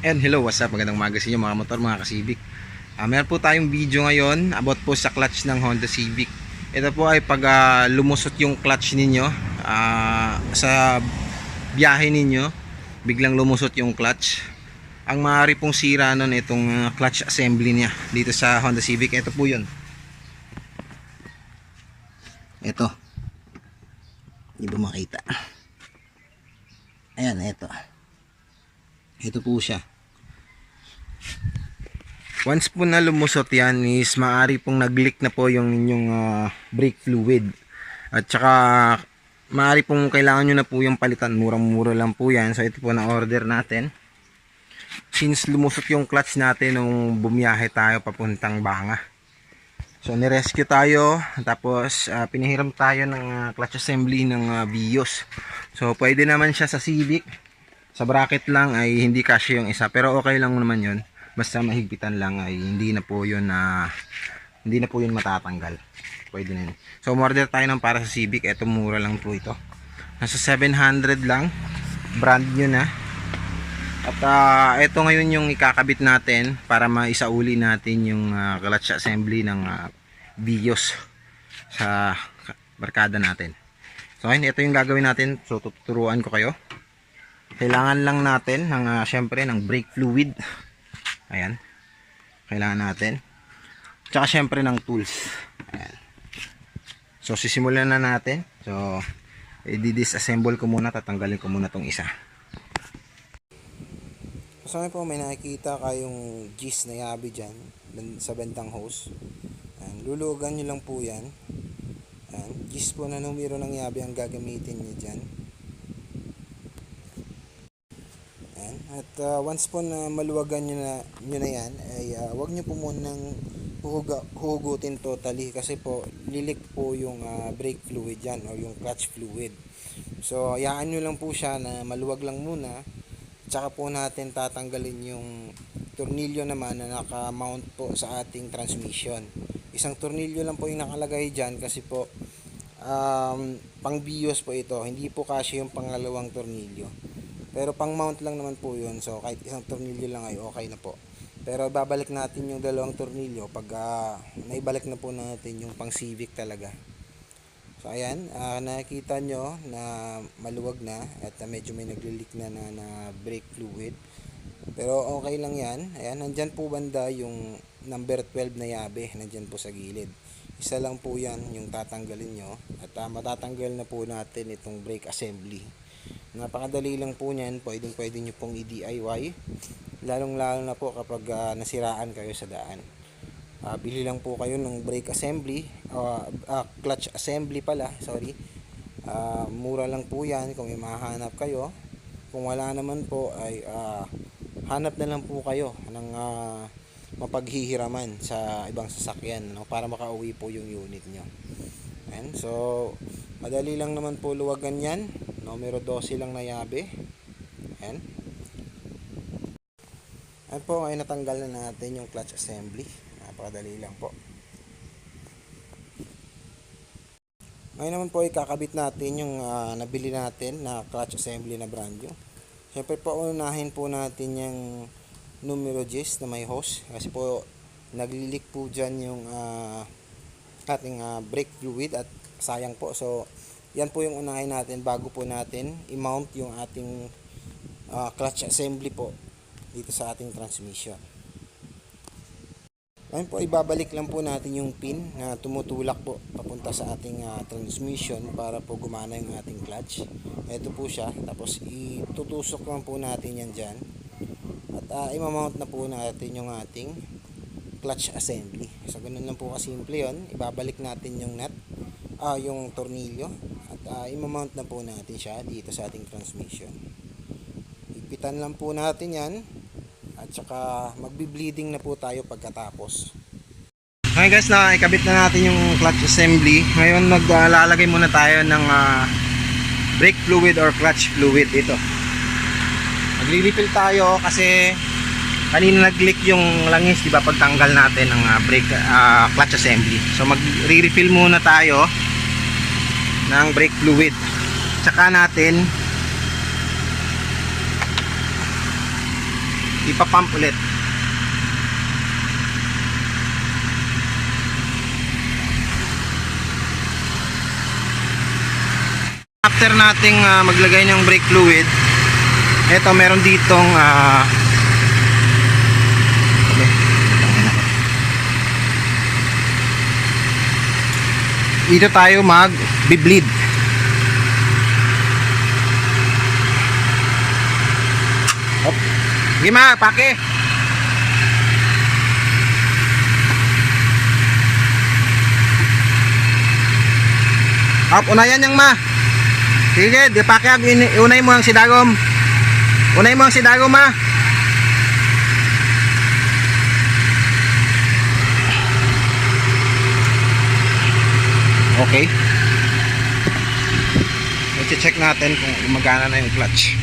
And hello, what's up? Magandang umaga sa inyo mga motor, mga ka-Civic. Ah, meron po tayong video ngayon about po sa clutch ng Honda Civic. Ito po ay pag ah, lumusot yung clutch ninyo ah, sa biyahe ninyo, biglang lumusot yung clutch. Ang maaari pong sira nun itong clutch assembly niya dito sa Honda Civic. Ito po yun. Ito. Hindi ba makita? Ayan, ito. Ito po siya. Once po na lumusot yan is maaari pong nag-leak na po yung inyong ah, brake fluid. At saka maaari pong kailangan nyo na po yung palitan. Murang-mura lang po yan. So ito po na order natin. Since lumusot yung clutch natin nung bumiyahe tayo papuntang Banga. So nirescue tayo. Tapos ah, pinahiram tayo ng ah, clutch assembly ng ah, Vios. So pwede naman siya sa Civic sa bracket lang ay hindi kasya yung isa pero okay lang naman yun. Basta mahigpitan lang ay hindi na po yun na hindi na po yun matatanggal. Pwede na yun. So umorder tayo ng para sa Civic. Eto mura lang po ito. Nasa 700 lang. Brand new na. At ah, eto ngayon yung ikakabit natin para maisauli natin yung ah, clutch assembly ng uh, Vios sa barkada natin. So ayun ito yung gagawin natin. So tuturuan ko kayo kailangan lang natin ng ah, syempre ng brake fluid. Ayan. Kailangan natin. Tsaka syempre ng tools. Ayan. So sisimulan na natin. So i-disassemble ko muna tatanggalin ko muna tong isa. Ngayon po may nakikita kayong gis na yabi dyan sa bentang hose. Ayan, lulugan nyo lang po yan. Ayan, gis po na numero ng yabi ang gagamitin nyo dyan Ayan. At uh, once po na maluwagan nyo na, nyo na yan, ay uh, wag nyo po munang huhuga, huhugutin totally kasi po lilik po yung uh, brake fluid yan o yung clutch fluid. So, hayaan nyo lang po siya na maluwag lang muna. Tsaka po natin tatanggalin yung tornilyo naman na naka-mount po sa ating transmission. Isang tornilyo lang po yung nakalagay dyan kasi po um, pang bios po ito. Hindi po kasi yung pangalawang tornilyo. Pero pang mount lang naman po yun. So kahit isang tornilyo lang ay okay na po. Pero babalik natin yung dalawang tornilyo pag ah, naibalik na po natin yung pang Civic talaga. So ayan, ah, nakikita nyo na maluwag na at ah, medyo may nagli-leak na, na na brake fluid. Pero okay lang yan. Ayan, nandyan po banda yung number 12 na yabe. Nandyan po sa gilid. Isa lang po yan yung tatanggalin nyo. At ah, matatanggal na po natin itong brake assembly. Napakadali lang po niyan. Pwedeng pwede nyo pong i-DIY. Lalong lalo na po kapag ah, nasiraan kayo sa daan. Ah, bili lang po kayo ng brake assembly. ah, ah, clutch assembly pala. Sorry. Ah, mura lang po yan kung may mahanap kayo. Kung wala naman po ay ah, hanap na lang po kayo ng ah, mapaghihiraman sa ibang sasakyan no, para makauwi po yung unit nyo. Ayan, so madali lang naman po luwagan yan. Numero 12 lang na yabe. Ayan. Ayan po, ngayon natanggal na natin yung clutch assembly. Napakadali lang po. Ngayon naman po ikakabit natin yung ah, nabili natin na clutch assembly na brand new. Siyempre po unahin po natin yung numero 10 na may hose kasi po naglilik po dyan yung ah, ating ah, brake fluid at sayang po. So yan po yung unahin natin bago po natin i-mount yung ating ah, clutch assembly po dito sa ating transmission. Ngayon po ibabalik lang po natin yung pin na tumutulak po papunta sa ating ah, transmission para po gumana yung ating clutch. Ito po siya tapos itutusok lang po natin yan dyan. At uh, imamount na po natin yung ating clutch assembly. So ganun lang po kasimple yon. Ibabalik natin yung nut, ah yung tornilyo at uh, imamount na po natin siya dito sa ating transmission. Ipitan lang po natin yan at saka magbi-bleeding na po tayo pagkatapos. Okay guys, na ikabit na natin yung clutch assembly. Ngayon maglalagay muna tayo ng ah, brake fluid or clutch fluid ito. Magre-refill tayo kasi kanina nag-leak yung langis, 'di ba, pagtanggal natin ng ah, brake ah, clutch assembly. So magre-refill muna tayo ng brake fluid. Tsaka natin ipapump ulit. After nating ah, maglagay ng brake fluid, eto meron ditong ah, okay. Dito tayo mag bleed Hop. Sige ma, pake. Hop, unayan yang ma. Sige, di pake ag ini- unay mo ang sidagom. Unay mo ang sidagom ma. Okay. I-check natin kung gumagana na yung clutch.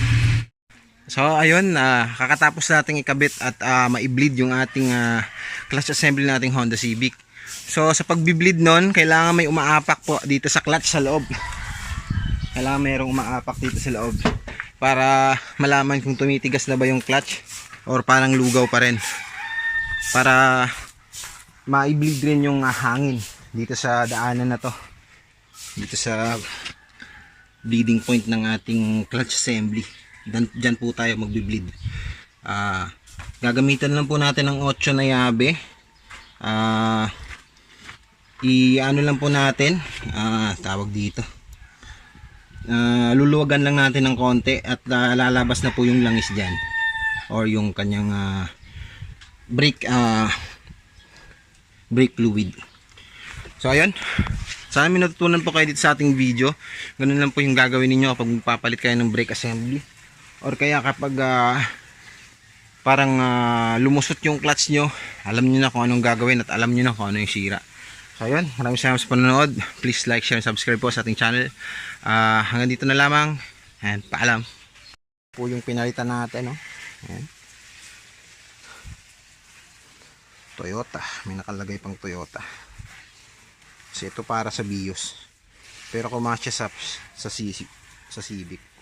So ayun, ah, kakatapos nating ikabit at ah, ma-bleed yung ating ah, clutch assembly nating Honda Civic. So sa pagbi-bleed nun, kailangan may umaapak po dito sa clutch sa loob. Kailangan mayroong umaapak dito sa loob para malaman kung tumitigas na ba yung clutch or parang lugaw pa rin. Para ma-bleed rin yung ah, hangin dito sa daanan na to. Dito sa bleeding point ng ating clutch assembly. Dan, dyan po tayo magbi-bleed. Ah, gagamitan lang po natin ng 8 na yabe. Ah, i-ano lang po natin, ah, tawag dito. Ah, luluwagan lang natin ng konti at ah, lalabas na po yung langis diyan or yung kanyang ah, brake ah, brake fluid. So ayun. Sana may natutunan po kayo dito sa ating video. Ganun lang po yung gagawin ninyo kapag magpapalit kayo ng brake assembly. Or kaya kapag ah, parang ah, lumusot yung clutch nyo, alam nyo na kung anong gagawin at alam nyo na kung ano yung sira. So ayun, maraming salamat sa panonood. Please like, share, and subscribe po sa ating channel. Ah, hanggang dito na lamang. And paalam. Po yung pinalitan natin, no? Ayan. Toyota. May nakalagay pang Toyota. Ito para sa Vios. Pero kumasya sa sa Civic, sa Civic.